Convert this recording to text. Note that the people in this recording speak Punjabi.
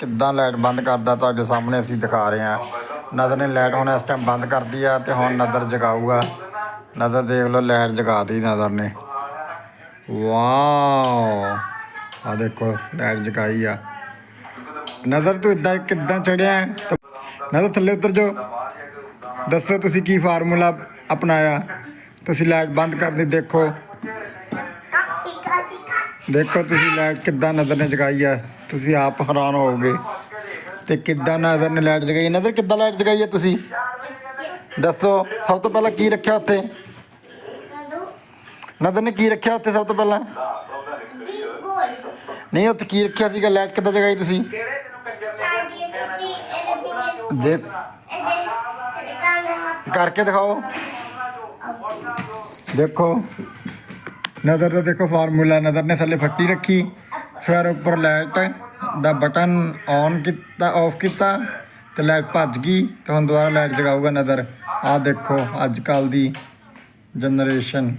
ਕਿੱਦਾਂ ਲਾਈਟ ਬੰਦ ਕਰਦਾ ਤੁਹਾਡੇ ਸਾਹਮਣੇ ਅਸੀਂ ਦਿਖਾ ਰਹੇ ਹਾਂ। ਨਦਰ ਨੇ ਲਾਈਟ ਹੁਣ ਇਸ ਟਾਈਮ ਬੰਦ ਕਰਦੀ ਆ ਤੇ ਹੁਣ ਨਦਰ ਜਗਾਊਗਾ। ਨਦਰ ਦੇਖ ਲਓ ਲਾਈਟ ਜਗਾਤੀ ਨਦਰ ਨੇ। ਵਾਓ। ਆ ਦੇਖੋ ਲਾਈਟ ਜਗਾਈ ਆ। ਨਦਰ ਤੂੰ ਇਦਾਂ ਕਿੱਦਾਂ ਚੜਿਆ? ਨਦਰ ਥੱਲੇ ਉਤਰ ਜਾਓ। ਦੱਸੋ ਤੁਸੀਂ ਕੀ ਫਾਰਮੂਲਾ ਅਪਣਾਇਆ? ਤੁਸੀਂ ਲਾਈਟ ਬੰਦ ਕਰਨੀ ਦੇਖੋ। ਦੇਖੋ ਤੁਸੀਂ ਲਾਈਟ ਕਿੱਦਾਂ ਨਜ਼ਰ ਨੇ ਜਗਾਈ ਆ। ਤੁਸੀਂ ਆਪ ਹੈਰਾਨ ਹੋਵੋਗੇ। ਤੇ ਕਿੱਦਾਂ ਨਜ਼ਰ ਨੇ ਲਾਈਟ ਜਗਾਈ। ਨਜ਼ਰ ਕਿੱਦਾਂ ਲਾਈਟ ਜਗਾਈ ਹੈ ਤੁਸੀਂ? ਦੱਸੋ, ਸਭ ਤੋਂ ਪਹਿਲਾਂ ਕੀ ਰੱਖਿਆ ਉੱਥੇ? ਕਦੋਂ ਨਜ਼ਰ ਨੇ ਕੀ ਰੱਖਿਆ ਉੱਥੇ ਸਭ ਤੋਂ ਪਹਿਲਾਂ? ਨਹੀਂ, ਉੱਥੇ ਕੀ ਰੱਖਿਆ ਸੀਗਾ? ਲਾਈਟ ਕਿੱਦਾਂ ਜਗਾਈ ਤੁਸੀਂ? ਚਾਂਦੀ ਦੇਖ ਕਰਕੇ ਦਿਖਾਓ। ਦੇਖੋ। ਨਜ਼ਰ ਦਾ ਦੇਖੋ ਫਾਰਮੂਲਾ। ਨਜ਼ਰ ਨੇ ਥੱਲੇ ਫੱਟੀ ਰੱਖੀ। ਫਿਰ ਉੱਪਰ ਲਾਈਟ ਦਾ ਬਟਨ ਔਨ ਕੀਤਾ ਆਫ ਕੀਤਾ ਤੇ ਲਾਈਟ ਭੱਜ ਗਈ ਤੇ ਹੁਣ ਦੁਬਾਰਾ ਲਾਈਟ ਜਗਾਊਗਾ ਨਜ਼ਰ। ਆਹ ਦੇਖੋ, ਅੱਜ ਕੱਲ ਦੀ ਜਨਰੇਸ਼ਨ